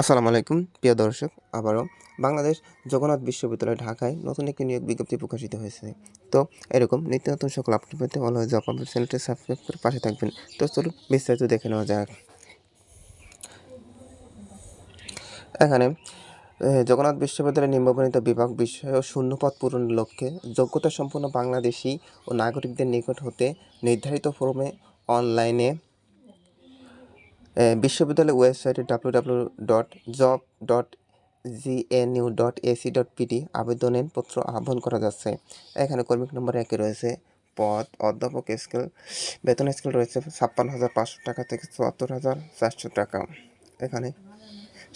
আসসালামু আলাইকুম, প্রিয় দর্শক, আবারও বাংলাদেশ জগন্নাথ বিশ্ববিদ্যালয় ঢাকায় নতুন একটি নিয়োগ বিজ্ঞপ্তি প্রকাশিত হয়েছে। তো এরকম নিত্য নতুন সকল আপডেট পেতে অলওয়েজ আপনাদের চ্যানেলটি সাবস্ক্রাইব করে পাশে থাকবেন। তো চলুন বিস্তারিত দেখে নেওয়া যাক। এখানে জগন্নাথ বিশ্ববিদ্যালয়ের নিম্নবর্ণিত বিভাগ বিষয় ও শূন্যপদ পূরণের লক্ষ্যে যোগ্যতা সম্পন্ন বাংলাদেশি ও নাগরিকদের নিকট হতে নির্ধারিত ফর্মে অনলাইনে বিশ্ববিদ্যালয়ের ওয়েবসাইটে W W dot job dot JNU dot AC dot PD আবেদনের পত্র আহ্বান করা যাচ্ছে। এখানে কর্মিক নম্বর একে রয়েছে। পদ, অধ্যাপক স্কেল, বেতন স্কেল রয়েছে ছাপ্পান্ন হাজার পাঁচশো টাকা থেকে চুয়াত্তর হাজার চারশো টাকা। এখানে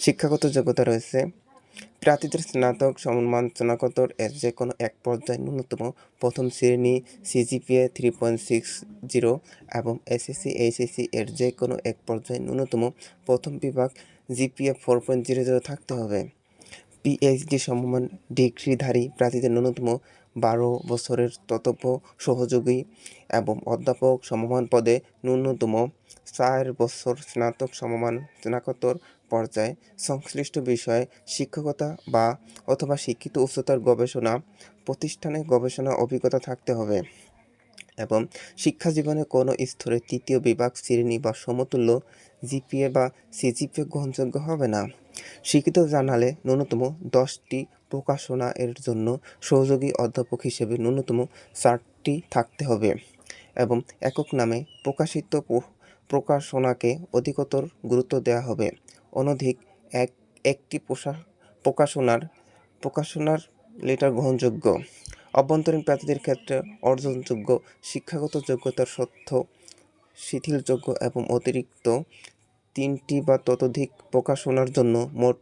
শিক্ষাগত যোগ্যতা রয়েছে প্রার্থীদের স্নাতক সমমান স্নাতকোত্তর এর যে কোনো এক পর্যায়ে ন্যূনতম প্রথম শ্রেণি CGPA three point six zero এবং এসএসসি, এইচএসসি এর যে কোনো এক পর্যায়ে ন্যূনতম প্রথম বিভাগ GPA four point zero zero থাকতে হবে। পিএইচডি সমমান ডিগ্রিধারী প্রার্থীদের ন্যূনতম বারো বছরের ততব্য সহযোগী এবং অধ্যাপক সমমান পদে ন্যূনতম চার বছর স্নাতক সমমান স্নাতকোত্তর পর্যায়ে সংশ্লিষ্ট বিষয়ে শিক্ষকতা বা অথবা শিক্ষিত উচ্চতর গবেষণা প্রতিষ্ঠানে গবেষণা অভিজ্ঞতা থাকতে হবে এবং শিক্ষা জীবনে কোনো স্তরে তৃতীয় বিভাগ, শ্রেণি বা সমতুল্য জিপিএ বা সিজিপিএ গ্রহণযোগ্য হবে না। শিক্ষিত জানালে ন্যূনতম দশটি প্রকাশনা এর জন্য সহযোগী অধ্যাপক হিসেবে ন্যূনতম চারটি থাকতে হবে এবং একক নামে প্রকাশিত প্রকাশনাকে অধিকতর গুরুত্ব দেওয়া হবে। অনধিক এক, একটি পোশাক প্রকাশনার প্রকাশনার লেটার গ্রহণযোগ্য। অভ্যন্তরীণ প্রার্থীদের ক্ষেত্রে অর্জনযোগ্য, শিক্ষাগত যোগ্যতার সত্য, শিথিলযোগ্য এবং অতিরিক্ত তিনটি বা ততোধিক প্রকাশনার জন্য মোট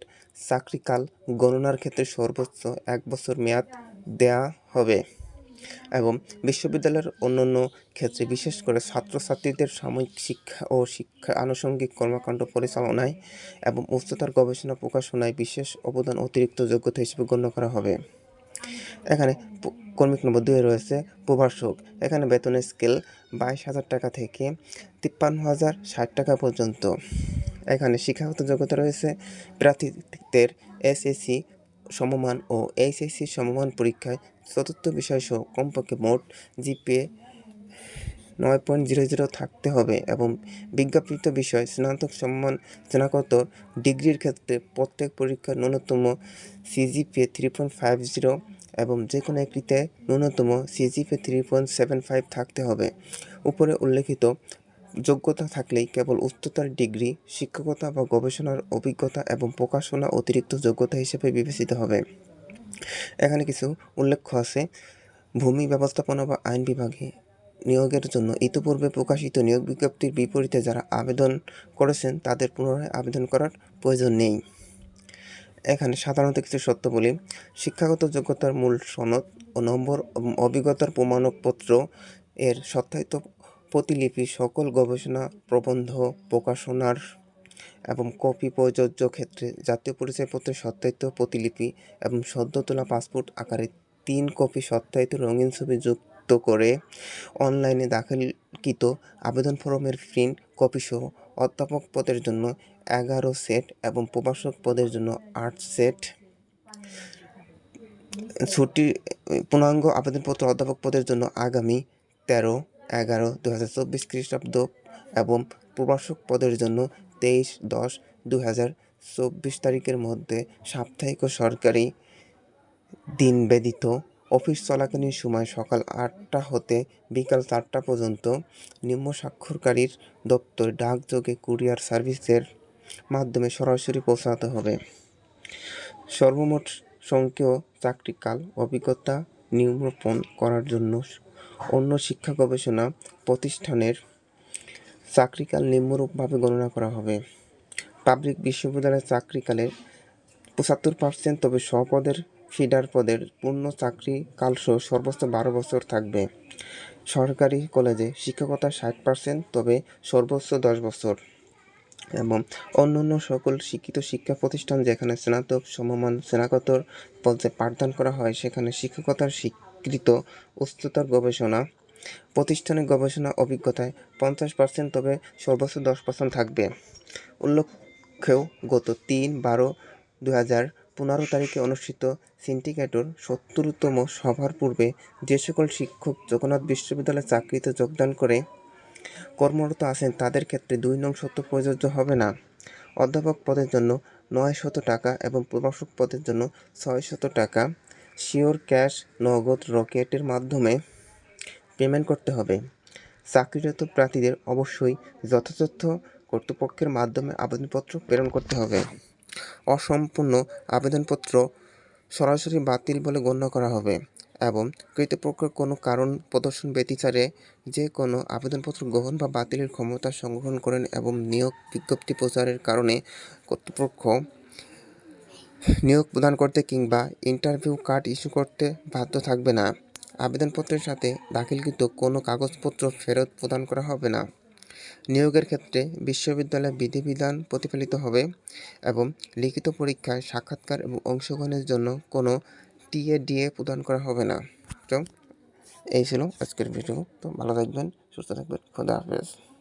চাকরিকাল গণনার ক্ষেত্রে সর্বোচ্চ এক বছর মেয়াদ দেয়া হবে। এবং বিশ্ববিদ্যালয়ের অন্যান্য ক্ষেত্রে বিশেষ করে ছাত্রছাত্রীদের সাময়িক শিক্ষা ও শিক্ষা আনুষঙ্গিক কর্মকাণ্ড পরিচালনায় এবং উচ্চতর গবেষণা প্রকাশনায় বিশেষ অবদান অতিরিক্ত যোগ্যতা হিসেবে গণ্য করা হবে। এখানে কর্মিক নম্বর দুয়ে রয়েছে, প্রভাষক। এখানে বেতনের স্কেল বাইশ হাজার টাকা থেকে তিপ্পান্ন হাজার ষাট টাকা পর্যন্ত। এখানে শিক্ষাগত যোগ্যতা রয়েছে, প্রার্থীদের এসএসসি সমমান ও এইচএসসি সমমান পরীক্ষায় চতুর্থ বিষয়সহ কমপক্ষে মোট জিপিএ নয় পয়েন্ট জিরো জিরো থাকতে হবে এবং বিজ্ঞাপিত বিষয় স্নাতক সম্মান স্নাতকোত্তর ডিগ্রির ক্ষেত্রে প্রত্যেক পরীক্ষার ন্যূনতম CGPA three point five zero এবং যে কোনো একটিতে ন্যূনতম CGPA three point seven five থাকতে হবে। উপরে উল্লেখিত যোগ্যতা থাকলেই কেবল উচ্চতর ডিগ্রি, শিক্ষকতা বা গবেষণার অভিজ্ঞতা এবং প্রকাশনা অতিরিক্ত যোগ্যতা হিসেবে বিবেচিত হবে। এখানে কিছু উল্লেখ্য আছে। ভূমি ব্যবস্থাপনা বা আইন বিভাগে নিয়োগের জন্য ইতিপূর্বে প্রকাশিত নিয়োগ বিজ্ঞপ্তির বিপরীতে যারা আবেদন করেছেন, তাদের পুনরায় আবেদন করার প্রয়োজন নেই। এখানে সাধারণত কিছু সত্য বলি। শিক্ষাগত যোগ্যতার মূল সনদ ও নম্বর অভিজ্ঞতার প্রমাণপত্র এর সত্যায়িত প্রতিলিপি সকল গবেষণা, প্রবন্ধ, প্রকাশনার এবং কপি প্রযোজ্য ক্ষেত্রে জাতীয় পরিচয়পত্রের সত্যায়িত প্রতিলিপি এবং সদ্য তোলা পাসপোর্ট আকারে তিন কপি সত্যায়িত রঙিন ছবি যুক্ত করে অনলাইনে দাখিলকৃত আবেদন ফর্মের প্রিন্ট কপি সহ অধ্যাপক পদের জন্য এগারো সেট এবং প্রভাষক পদের জন্য আট সেট। ছুটি, পূর্ণাঙ্গ আবেদনপত্র অধ্যাপক পদের জন্য আগামী তেরো এগারো দু হাজার চব্বিশ খ্রিস্টাব্দ এবং প্রভাষক পদের জন্য তেইশ, দশ দু হাজার চব্বিশ তারিখের মধ্যে সাপ্তাহিক ও সরকারি দিন ব্যতীত অফিস চলাকালীন সময় সকাল আটটা হতে বিকাল চারটা পর্যন্ত নিম্ন স্বাক্ষরকারীর দপ্তর ডাকযোগে কুরিয়ার সার্ভিসের মাধ্যমে সরাসরি পৌঁছাতে হবে। সর্বমোট সংখ্যক চাকরিকাল অভিজ্ঞতা নিরূপণ করার জন্য অন্য শিক্ষা গবেষণা প্রতিষ্ঠানের চাকরিকাল নিম্নরূপভাবে গণনা করা হবে। পাবলিক বিশ্ববিদ্যালয়ের চাকরিকালের পঁচাত্তর পার্সেন্ট তবে স্বপদের ফিডার পদের পূর্ণ চাকরি কালসহ সর্বোচ্চ বারো বছর থাকবে। সরকারি কলেজে শিক্ষকতা ষাট পার্সেন্ট তবে সর্বোচ্চ দশ বছর। এবং অন্যান্য সকল শিক্ষিত শিক্ষা প্রতিষ্ঠান যেখানে স্নাতক, সমমান স্নাতকোত্তর পর্যায়ে পাঠদান করা হয়, সেখানে শিক্ষকতার স্বীকৃত উচ্চতর গবেষণা প্রতিষ্ঠানের গবেষণা অভিজ্ঞতায় পঞ্চাশ পার্সেন্ট তবে সর্বোচ্চ দশ পার্সেন্ট থাকবে। উল্লেখ কর্তৃপক্ষেও গত তিন বারো দুই হাজার পনেরো তারিখে অনুষ্ঠিত সিন্ডিকেটর সত্তরতম সভার পূর্বে যে সকল শিক্ষক জগন্নাথ বিশ্ববিদ্যালয়ে চাকরিতে যোগদান করে কর্মরত আছেন, তাদের ক্ষেত্রে দুই নং শর্ত প্রযোজ্য হবে না। অধ্যাপক পদের জন্য নয় শত টাকা এবং প্রভাষক পদের জন্য ছয় শত টাকা। শিওর ক্যাশ নগদ রকেটের মাধ্যমে পেমেন্ট করতে হবে। চাকরিরত প্রার্থীদের অবশ্যই যথাযথ কর্তৃপক্ষের মাধ্যমে আবেদনপত্র প্রেরণ করতে হবে। অসম্পূর্ণ আবেদনপত্র সরাসরি বাতিল বলে গণ্য করা হবে এবং কর্তৃপক্ষের কোনো কারণ প্রদর্শন ব্যতিচারে যে কোনো আবেদনপত্র গ্রহণ বা বাতিলের ক্ষমতা সংগ্রহণ করেন এবং নিয়োগ বিজ্ঞপ্তি প্রচারের কারণে কর্তৃপক্ষ নিয়োগ প্রদান করতে কিংবা ইন্টারভিউ কার্ড ইস্যু করতে বাধ্য থাকবে না। আবেদনপত্রের সাথে দাখিলকৃত কোনো কাগজপত্র ফেরত প্রদান করা হবে না। নিয়োগের ক্ষেত্রে বিশ্ববিদ্যালয়ের বিধিবিধান প্রতিফলিত হবে এবং লিখিত পরীক্ষায় সাক্ষাৎকার এবং অংশগ্রহণের জন্য কোনো টিএ ডিএ প্রদান করা হবে না। তো, এই ছিল আজকের ভিডিও। তো ভালো থাকবেন, সুস্থ থাকবেন। খোদা হাফেজ।